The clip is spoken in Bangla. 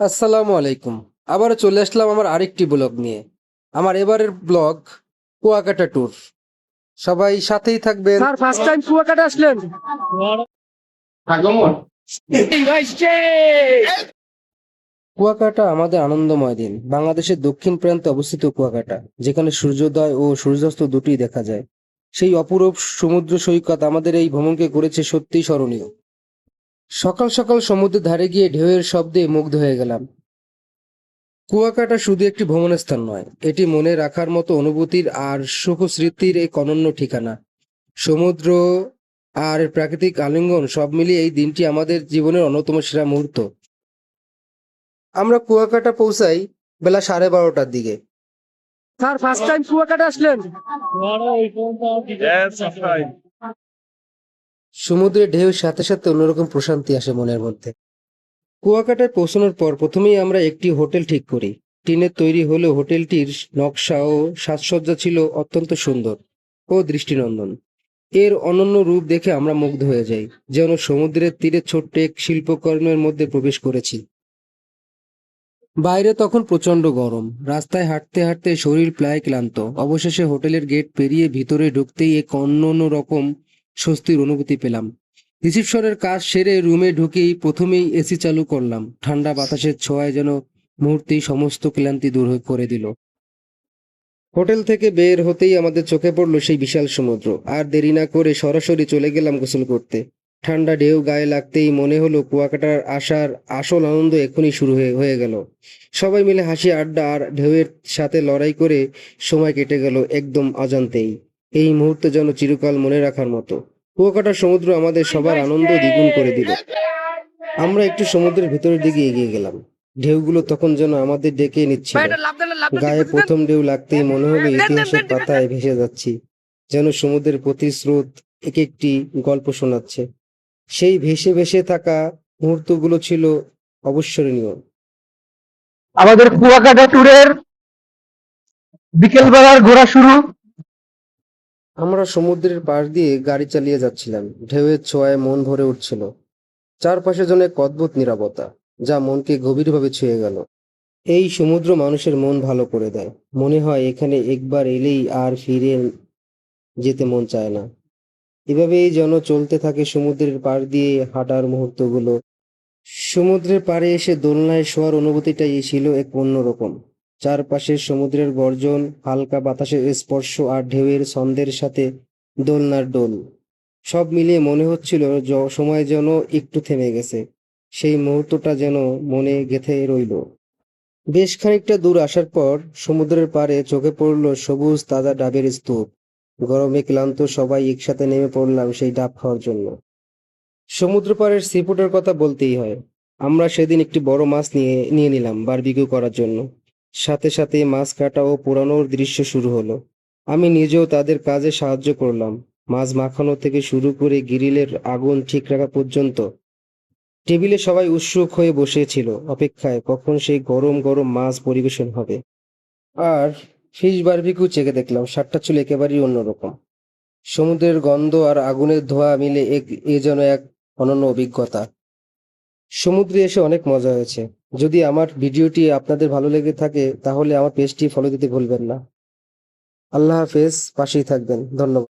আসসালামু আলাইকুম। আবারও চলে আসলাম আমার আরেকটি ব্লগ নিয়ে। আমার এবারের ব্লগ কুয়াকাটা ট্যুর। সবাই সাথেই থাকবেন। স্যার ফার্স্ট টাইম কুয়াকাটা আসলেন? কুয়াকাটা আমাদের আনন্দময় দিন। বাংলাদেশের দক্ষিণ প্রান্তে অবস্থিত কুয়াকাটা যেখানে সূর্যোদয় ও সূর্যাস্ত দুটোই দেখা যায়। সেই অপরূপ সমুদ্র সৈকত আমাদের এই ভ্রমণকে করেছে সত্যিই স্মরণীয়। সকাল সকাল সমুদ্রের ধারে গিয়ে ঢেউয়ের শব্দে মুগ্ধ হয়ে গেলাম। কুয়াকাটা শুধু একটি ভ্রমণের স্থান নয় এটি মনে রাখার মতো অনুভূতির আর সুখ স্মৃতির এক অনন্য ঠিকানা। সমুদ্র আর প্রাকৃতিক আলিঙ্গন সব মিলিয়ে এই দিনটি আমাদের জীবনের অন্যতম সেরা মুহূর্ত। আমরা কুয়াকাটা পৌঁছাই বেলা সাড়ে বারোটার দিকে। স্যার ফার্স্ট টাইম কুয়াকাটা আসলেন. সমুদ্রের ঢেউয়ের সাথে সাথে অন্যরকম প্রশান্তি আসে মনের মধ্যে। কুয়াকাটায় পৌঁছানোর পর প্রথমেই আমরা একটি হোটেল ঠিক করি। টিনের তৈরি হলেও হোটেলটির নকশা ও সাজসজ্জা ছিল অত্যন্ত সুন্দর ও দৃষ্টিনন্দন। এর অনন্য রূপ দেখে আমরা মুগ্ধ হয়ে যাই, যেন সমুদ্রের তীরে ছোট্ট এক শিল্পকর্মের মধ্যে প্রবেশ করেছি। বাইরে তখন প্রচণ্ড গরম। রাস্তায় হাঁটতে হাঁটতে শরীর প্রায় ক্লান্ত। অবশেষে হোটেলের গেট পেরিয়ে ভিতরে ঢুকতেই এক অন্য রকম স্বস্তির অনুভূতি পেলাম। রিসিপশনের কাজ সেরে রুমে ঢুকেই প্রথমেই এসি চালু করলাম। ঠান্ডা বাতাসের ছোঁয়ায় যেন মুহূর্তেই সমস্ত ক্লান্তি দূর করে দিল। হোটেল থেকে বের হতেই আমাদের চোখে পড়ল সেই বিশাল সমুদ্র। আর দেরি না করে সরাসরি চলে গেলাম গোসল করতে। ঠান্ডা ঢেউ গায়ে লাগতেই মনে হলো কুয়াকাটার আসার আসল আনন্দ এখনই শুরু হয়ে হয়ে গেল। সবাই মিলে হাসি আড্ডা আর ঢেউয়ের সাথে লড়াই করে সময় কেটে গেল একদম অজান্তেই। এই মুহূর্তে যেন চিরকাল মনে রাখার মতো। কুয়াকাটার সমুদ্র আমাদের সবার আনন্দ দ্বিগুণ করে দিল। আমরা একটু সমুদ্রের ভেতরের দিকে এগিয়ে গেলাম। ঢেউগুলো তখন যেন আমাদের ডেকে নিচ্ছিল। গায়ে প্রথম ঢেউ লাগতেই মনে হলো ইতিহাসের পাতায় ভেসে যাচ্ছি যেন সমুদ্রের প্রতিস্রোত এক একটি গল্প শোনাচ্ছে। সেই ভেসে ভেসে থাকা মুহূর্তগুলো ছিল অবিস্মরণীয়। আমাদের কুয়াকাটা ট্যুরের বিকেল বেলার ঘোরা শুরু। আমরা সমুদ্রের পাশ দিয়ে গাড়ি চালিয়ে যাচ্ছিলাম। ঢেউয়ের ছোঁয়ায় মন ভরে উঠছিল। চারপাশে যেন এক অদ্ভুত নিরাপত্তা যা মনকে গভীরভাবে ছুঁয়ে গেল। এই সমুদ্র মানুষের মন ভালো করে দেয়। মনে হয় এখানে একবার এলেই আর ফিরে যেতে মন চায় না। এভাবেই যেন চলতে থাকে সমুদ্রের পাড় দিয়ে হাঁটার মুহূর্তগুলো। সমুদ্রের পাড়ে এসে দোলনায় শোয়ার অনুভূতিটাই ছিল এক অন্যরকম। চারপাশের সমুদ্রের গর্জন, হালকা বাতাসের স্পর্শ আর ঢেউয়ের ছন্দের সাথে দোলনার ডোল। সব মিলিয়ে মনে হচ্ছিল সময় যেন একটু থেমে গেছে। সেই মুহূর্তটা যেন মনে গেঁথে রইল। বেশ খানিকটা দূর আসার পর সমুদ্রের পাড়ে চোখে পড়ল সবুজ তাজা ডাবের স্তূপ। গরমে ক্লান্ত সবাই একসাথে নেমে পড়লাম সেই ডাব খাওয়ার জন্য। সমুদ্র পাড়ের সিফুডের কথা বলতেই হয়। আমরা সেদিন একটি বড় মাছ নিয়ে নিয়ে নিলাম বারবিকিউ করার জন্য। সাথে সাথে মাছ কাটা ও পোড়ানোর দৃশ্য শুরু হলো। আমি নিজেও তাদের কাজে সাহায্য করলাম। মাছ মাখানো থেকে শুরু করে গ্রিলের আগুন ঠিক রাখা পর্যন্ত। টেবিলে সবাই উৎসুক হয়ে বসেছিল। অপেক্ষায় কখন সেই গরম গরম মাছ পরিবেশন হবে। আর ফিশ বারবিকিউ চেখে দেখলাম, স্বাদটা ছিল একেবারেই অন্যরকম। সমুদ্রের গন্ধ আর আগুনের ধোঁয়া মিলে এ যেন এক অনন্য অভিজ্ঞতা। সমুদ্রে এসে অনেক মজা হয়েছে। যদি আমার ভিডিওটি আপনাদের ভালো লেগে থাকে, তাহলে আমার পেজটি ফলো দিতে ভুলবেন না। আল্লাহ হাফেজ, পাশেই থাকবেন। ধন্যবাদ।